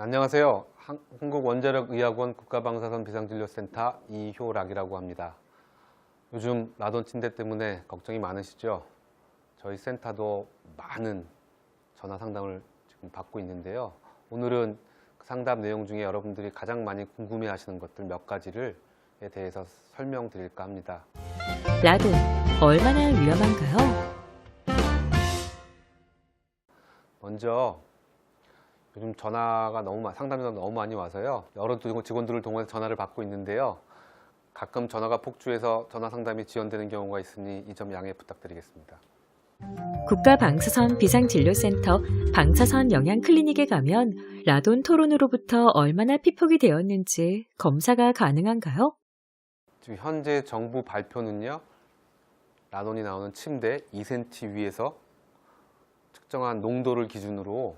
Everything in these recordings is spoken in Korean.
안녕하세요. 한- 한국원자력의학원 국가방사선 비상진료센터 이효락이라고 합니다. 요즘 라돈 침대 때문에 걱정이 많으시죠? 저희 센터도 많은 전화 상담을 지금 받고 있는데요. 오늘은 그 상담 내용 중에 여러분들이 가장 많이 궁금해 하시는 것들 몇 가지를 에 대해서 설명드릴까 합니다. 라돈 얼마나 위험한가요? 먼저 요즘 전화가 너무 많- 상담이 너무 많이 와서요. 여러 두- 직원들을 동원해서 전화를 받고 있는데요. 가끔 전화가 폭주해서 전화 상담이 지연되는 경우가 있으니 이 점 양해 부탁드리겠습니다. 국가방사선 비상진료센터 방사선 영양 클리닉에 가면 라돈 토론으로부터 얼마나 피폭이 되었는지 검사가 가능한가요? 지금 현재 정부 발표는요. 라돈이 나오는 침대 2cm 위에서 측정한 농도를 기준으로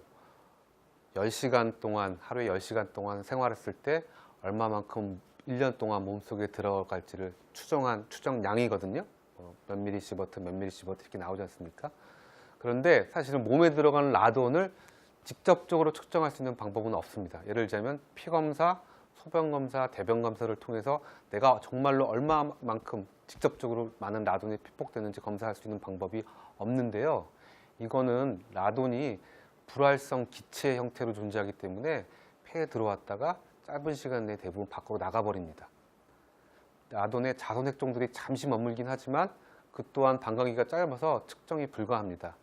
10시간 동안 하루에 10시간 동안 생활했을 때 얼마만큼 1년 동안 몸속에 들어갈지를 추정한 추정량이거든요. 뭐몇 미리시버트, 몇 미리시버트 이렇게 나오지 않습니까? 그런데 사실은 몸에 들어가는 라돈을 직접적으로 측정할 수 있는 방법은 없습니다. 예를 들자면 피 검사, 소변 검사, 대변 검사를 통해서 내가 정말로 얼마만큼 직접적으로 많은 라돈이 피폭되는지 검사할 수 있는 방법이 없는데요. 이거는 라돈이 불활성 기체 형태로 존재하기 때문에 폐에 들어왔다가 짧은 시간 내에 대부분 밖으로 나가버립니다. 라돈의 자손 핵종들이 잠시 머물긴 하지만 그 또한 방광기가 짧아서 측정이 불가합니다.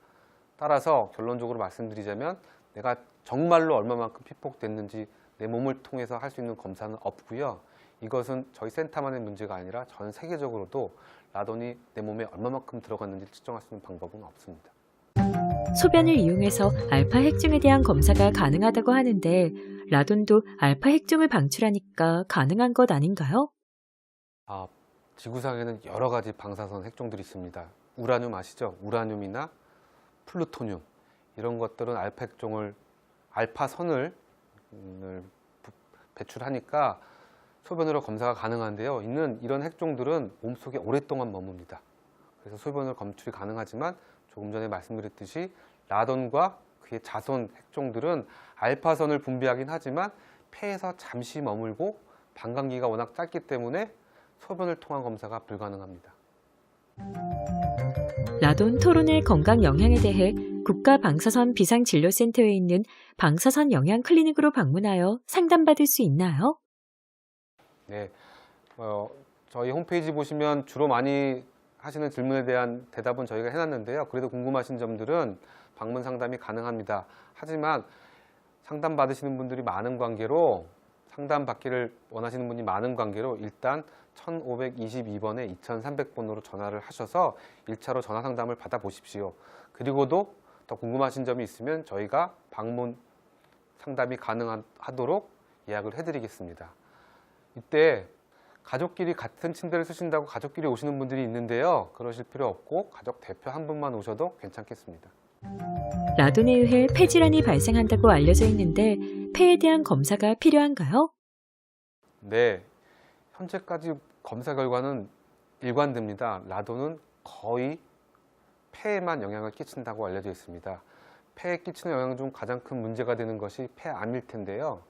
따라서 결론적으로 말씀드리자면 내가 정말로 얼마만큼 피폭됐는지 내 몸을 통해서 할 수 있는 검사는 없고요. 이것은 저희 센터만의 문제가 아니라 전 세계적으로도 라돈이 내 몸에 얼마만큼 들어갔는지 측정할 수 있는 방법은 없습니다. 소변을 이용해서 알파 핵종에 대한 검사가 가능하다고 하는데 라돈도 알파 핵종을 방출하니까 가능한 것 아닌가요? 아, 지구상에는 여러 가지 방사선 핵종들이 있습니다. 우라늄 아시죠? 우라늄이나 플루토늄 이런 것들은 알파 핵종을 알파선을 음, 부- 배출하니까 소변으로 검사가 가능한데요. 있는 이런 핵종들은 몸속에 오랫동안 머뭅니다. 그래서 소변을 검출이 가능하지만 조금 전에 말씀드렸듯이 라돈과 그의 자손 핵종들은 알파선을 분비하긴 하지만 폐에서 잠시 머물고 방광기가 워낙 짧기 때문에 소변을 통한 검사가 불가능합니다. 라돈 토론의 건강 영향에 대해 국가방사선 비상진료센터에 있는 방사선 영양 클리닉으로 방문하여 상담받을 수 있나요? 네, 어, 저희 홈페이지 보시면 주로 많이 하시는 질문에 대한 대답은 저희가 해놨는데요. 그래도 궁금하신 점들은 방문 상담이 가능합니다. 하지만 상담 받으시는 분들이 많은 관계로 상담 받기를 원하시는 분이 많은 관계로 일단 1522번에 2300번으로 전화를 하셔서 1차로 전화 상담을 받아보십시오. 그리고도 더 궁금하신 점이 있으면 저희가 방문 상담이 가능하도록 예약을 해드리겠습니다. 이때 가족끼리 같은 침대를 쓰신다고 가족끼리 오시는 분들이 있는데요. 그러실 필요 없고 가족 대표 한 분만 오셔도 괜찮겠습니다. 라돈에 의해 폐질환이 발생한다고 알려져 있는데 폐에 대한 검사가 필요한가요? 네, 현재까지 검사 결과는 일관됩니다. 라돈은 거의 폐에만 영향을 끼친다고 알려져 있습니다. 폐에 끼치는 영향 중 가장 큰 문제가 되는 것이 폐암일 텐데요.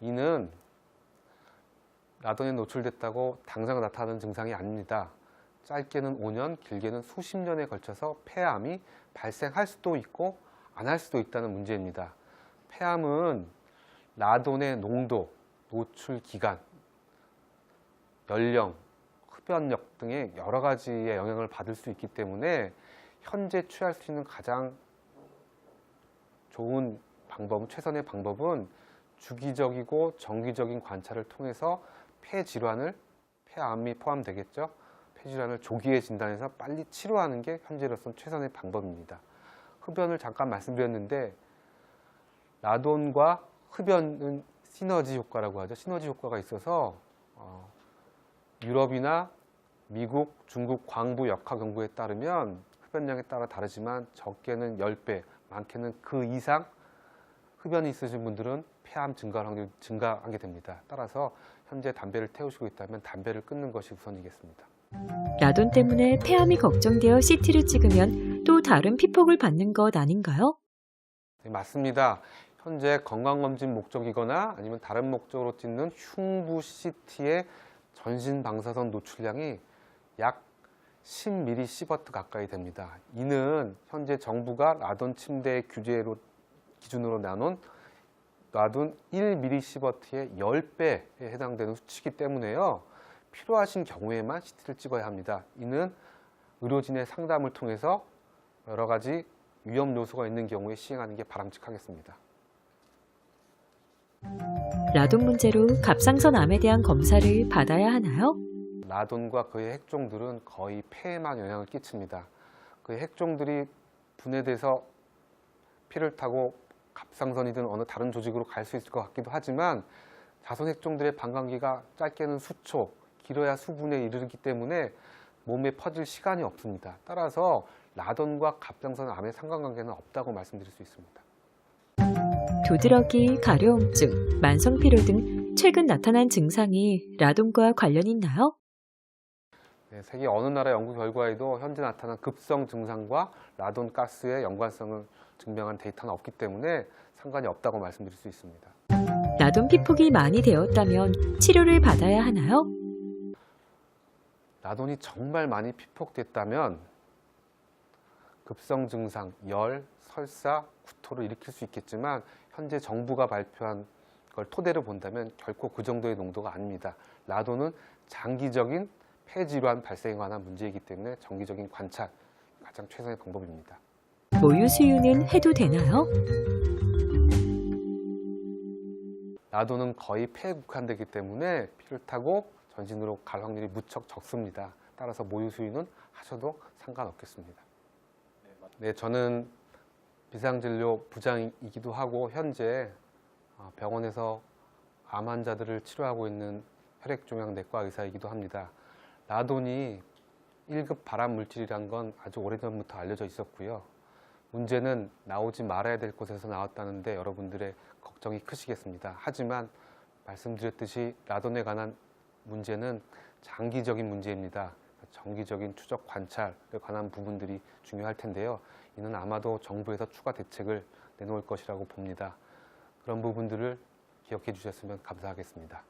이는 라돈에 노출됐다고 당장 나타나는 증상이 아닙니다. 짧게는 5년, 길게는 수십 년에 걸쳐서 폐암이 발생할 수도 있고 안 할 수도 있다는 문제입니다. 폐암은 라돈의 농도, 노출 기간, 연령, 흡연력 등의 여러 가지의 영향을 받을 수 있기 때문에 현재 취할 수 있는 가장 좋은 방법은 최선의 방법은 주기적이고 정기적인 관찰을 통해서 폐 질환을 폐암이 포함되겠죠. 폐 질환을 조기에 진단해서 빨리 치료하는 게 현재로서는 최선의 방법입니다. 흡연을 잠깐 말씀드렸는데 라돈과 흡연은 시너지 효과라고 하죠. 시너지 효과가 있어서 어, 유럽이나 미국, 중국 광부 역학 연구에 따르면 흡연량에 따라 다르지만 적게는 10배, 많게는 그 이상 흡연이 있으신 분들은 폐암 증가 확률이 증가하게 됩니다. 따라서 현재 담배를 태우시고 있다면 담배를 끊는 것이 우선이겠습니다. 라돈 때문에 폐암이 걱정되어 CT를 찍으면 또 다른 피폭을 받는 것 아닌가요? 네, 맞습니다. 현재 건강검진 목적이거나 아니면 다른 목적으로 찍는 흉부 CT의 전신 방사선 노출량이 약 10mSv 가까이 됩니다. 이는 현재 정부가 라돈 침대 규제로 기준으로 나눈 라돈 1mSv의 10배에 해당되는 수치이기 때문에요. 필요하신 경우에만 CT를 찍어야 합니다. 이는 의료진의 상담을 통해서 여러 가지 위험 요소가 있는 경우에 시행하는 게 바람직하겠습니다. 라돈 문제로 갑상선 암에 대한 검사를 받아야 하나요? 라돈과 그의 핵종들은 거의 폐에만 영향을 끼칩니다. 그의 핵종들이 분해돼서 피를 타고 갑상선이든 어느 다른 조직으로 갈 수 있을 것 같기도 하지만 자손 핵종들의 방광기가 짧게는 수초, 길어야 수분에 이르기 때문에 몸에 퍼질 시간이 없습니다. 따라서 라돈과 갑상선 암의 상관관계는 없다고 말씀드릴 수 있습니다. 두드러기, 가려움증, 만성피로 등 최근 나타난 증상이 라돈과 관련 있나요? 네, 세계 어느 나라 연구 결과에도 현재 나타난 급성 증상과 라돈 가스의 연관성을 증명한 데이터는 없기 때문에 상관이 없다고 말씀드릴 수 있습니다. 라돈 피폭이 많이 되었다면 치료를 받아야 하나요? 라돈이 정말 많이 피폭됐다면 급성 증상, 열, 설사, 구토를 일으킬 수 있겠지만 현재 정부가 발표한 걸 토대로 본다면 결코 그 정도의 농도가 아닙니다. 라돈은 장기적인 폐질환 발생에 관한 문제이기 때문에 정기적인 관찰 가장 최선의 방법입니다. 모유 수유는 해도 되나요? 라돈은 거의 폐에 국한되기 때문에 피를 타고 전신으로 갈 확률이 무척 적습니다. 따라서 모유 수유는 하셔도 상관없겠습니다. 네, 저는 비상진료 부장이기도 하고 현재 어, 병원에서 암 환자들을 치료하고 있는 혈액종양내과 의사이기도 합니다. 라돈이 1급 발암 물질이란 건 아주 오래전부터 알려져 있었고요. 문제는 나오지 말아야 될 곳에서 나왔다는데 여러분들의 걱정이 크시겠습니다. 하지만 말씀드렸듯이 라돈에 관한 문제는 장기적인 문제입니다. 정기적인 추적 관찰에 관한 부분들이 중요할 텐데요. 이는 아마도 정부에서 추가 대책을 내놓을 것이라고 봅니다. 그런 부분들을 기억해 주셨으면 감사하겠습니다.